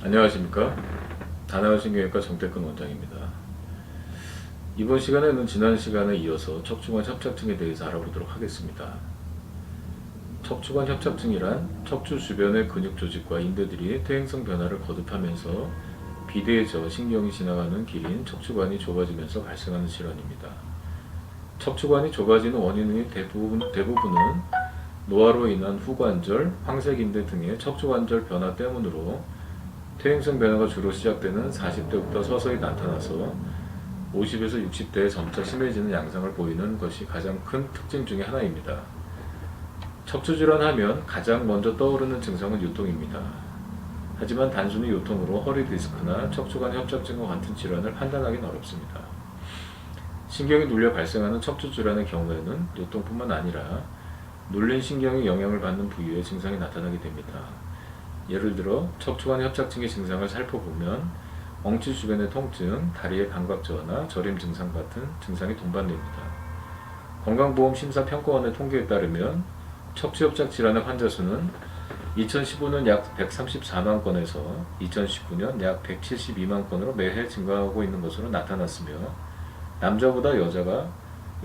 안녕하십니까? 다나와신경외과 정태근 원장입니다. 이번 시간에는 지난 시간에 이어서 척추관 협착증에 대해서 알아보도록 하겠습니다. 척추관 협착증이란 척추 주변의 근육 조직과 인대들이 퇴행성 변화를 거듭하면서 비대해져 신경이 지나가는 길인 척추관이 좁아지면서 발생하는 질환입니다. 척추관이 좁아지는 원인의 대부분, 대부분은 노화로 인한 후관절, 황색인대 등의 척추관절 변화 때문으로 퇴행성 변화가 주로 시작되는 40대부터 서서히 나타나서 50에서 60대에 점차 심해지는 양상을 보이는 것이 가장 큰 특징 중의 하나입니다. 척추질환 하면 가장 먼저 떠오르는 증상은 요통입니다. 하지만 단순히 요통으로 허리 디스크나 척추관 협착증과 같은 질환을 판단하기는 어렵습니다. 신경이 눌려 발생하는 척추 질환의 경우에는 요통뿐만 아니라 눌린 신경이 영향을 받는 부위에 증상이 나타나게 됩니다. 예를 들어 척추관 협착증의 증상을 살펴보면 엉치 주변의 통증, 다리의 감각 저하나 저림 증상 같은 증상이 동반됩니다. 건강보험심사평가원의 통계에 따르면 척추협착 질환의 환자 수는 2015년 약 134만 건에서 2019년 약 172만 건으로 매해 증가하고 있는 것으로 나타났으며 남자보다 여자가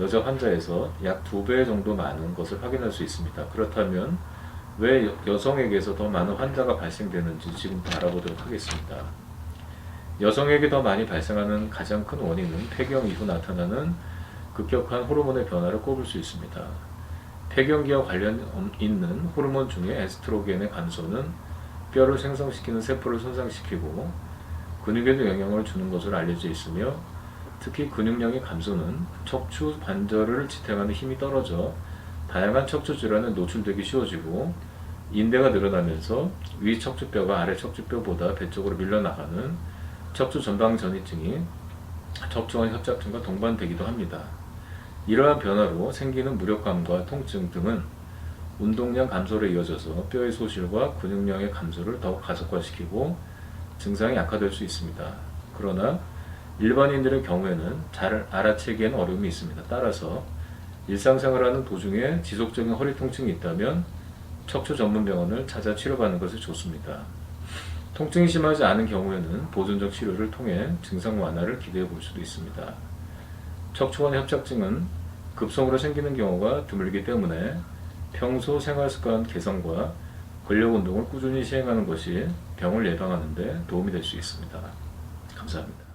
여자 환자에서 약두배 정도 많은 것을 확인할 수 있습니다. 그렇다면 왜 여- 여성에게서 더 많은 환자가 발생되는지 지금부터 알아보도록 하겠습니다. 여성에게 더 많이 발생하는 가장 큰 원인은 폐경 이후 나타나는 급격한 호르몬의 변화를 꼽을 수 있습니다. 폐경기와 관련 있는 호르몬 중에 에스트로겐의 감소는 뼈를 생성시키는 세포를 손상시키고 근육에도 영향을 주는 것으로 알려져 있으며 특히 근육량의 감소는 척추 관절을 지탱하는 힘이 떨어져 다양한 척추 질환에 노출되기 쉬워지고 인대가 늘어나면서 위 척추뼈가 아래 척추뼈보다 배 쪽으로 밀려나가는 척추 전방 전이증이 척추관 협착증과 동반되기도 합니다. 이러한 변화로 생기는 무력감과 통증 등은 운동량 감소로 이어져서 뼈의 소실과 근육량의 감소를 더욱 가속화시키고 증상이 악화될 수 있습니다. 그러나 일반인들의 경우에는 잘 알아채기에는 어려움이 있습니다. 따라서 일상생활하는 도중에 지속적인 허리 통증이 있다면 척추 전문 병원을 찾아 치료받는 것이 좋습니다. 통증이 심하지 않은 경우에는 보존적 치료를 통해 증상 완화를 기대해 볼 수도 있습니다. 척추관 협착증은 급성으로 생기는 경우가 드물기 때문에 평소 생활 습관 개선과 근력 운동을 꾸준히 시행하는 것이 병을 예방하는 데 도움이 될 수 있습니다. 감사합니다.